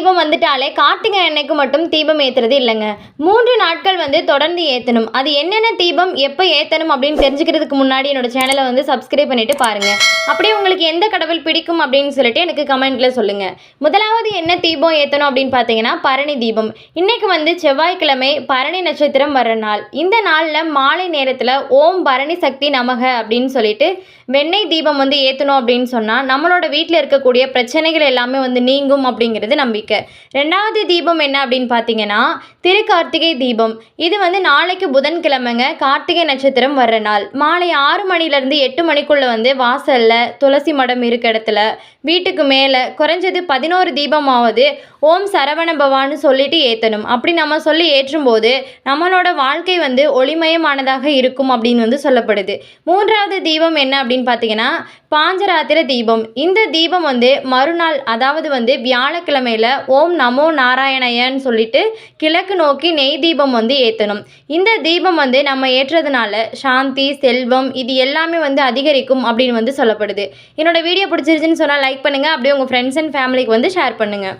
தீபம் வந்துட்டாலே கார்த்திகை அன்னைக்கு மட்டும் தீபம் ஏற்றுறது இல்லைங்க. மூன்று நாட்கள் வந்து தொடர்ந்து ஏற்றணும் அது என்னென்ன தீபம் எப்போ ஏற்றணும் அப்படின்னு தெரிஞ்சுக்கிறதுக்கு முன்னாடி என்னோட சேனலை வந்து சப்ஸ்கிரைப் பண்ணிட்டு பாருங்கள் அப்படியே உங்களுக்கு எந்த கடவுள் பிடிக்கும் அப்படின்னு சொல்லிட்டு எனக்கு கமெண்ட்டில் சொல்லுங்கள் முதலாவது என்ன தீபம் ஏற்றணும் அப்படின்னு பார்த்தீங்கன்னா பரணி தீபம். இன்னைக்கு வந்து செவ்வாய்க்கிழமை பரணி நட்சத்திரம் வர்ற நாள். இந்த நாளில் மாலை நேரத்தில் ஓம் பரணி சக்தி நமக அப்படின்னு சொல்லிட்டு வெண்ணெய் தீபம் வந்து ஏற்றணும் அப்படின்னு சொன்னால் நம்மளோட வீட்டில் இருக்கக்கூடிய பிரச்சனைகள் எல்லாமே வந்து நீங்கும் அப்படிங்கிறது நம்பிக்கை. ரெண்டாவது தீபம் என்ன அப்படின்னு பார்த்தீங்கன்னா திருக்கார்த்திகை தீபம். இது வந்து நாளைக்கு புதன்கிழமைங்க. கார்த்திகை நட்சத்திரம் வர்ற நாள். மாலை ஆறு மணிலேருந்து எட்டு மணிக்குள்ளே வந்து வாசலில் துளசி மடம் இருக்க இடத்துல வீட்டுக்கு மேலே குறைஞ்சது பதினோரு தீபமாவது ஓம் சரவண பவான்னு சொல்லிட்டு ஏற்றணும் அப்படி நம்ம சொல்லி ஏற்றும்போது நம்மளோட வாழ்க்கை வந்து ஒளிமயமானதாக இருக்கும் அப்படின்னு வந்து சொல்லப்படுது. மூன்றாவது தீபம் என்ன அப்படின்னு பார்த்தீங்கன்னா பாஞ்சராத்திர தீபம். இந்த தீபம் வந்து மறுநாள் அதாவது வந்து வியாழக்கிழமையில் ஓம் நமோ நாராயணயன்னு சொல்லிட்டு கிழக்கு நோக்கி நெய் தீபம் வந்து ஏற்றணும் இந்த தீபம் வந்து நம்ம ஏற்றுறதுனால சாந்தி செல்வம் இது எல்லாமே வந்து அதிகரிக்கும் அப்படின்னு வந்து சொல்லப்படுது. என்னோடய வீடியோ பிடிச்சிருச்சுன்னு சொன்னால் லைக் பண்ணுங்கள் அப்படியே உங்கள் ஃப்ரெண்ட்ஸ் அண்ட் ஃபேமிலிக்கு வந்து ஷேர் பண்ணுங்கள்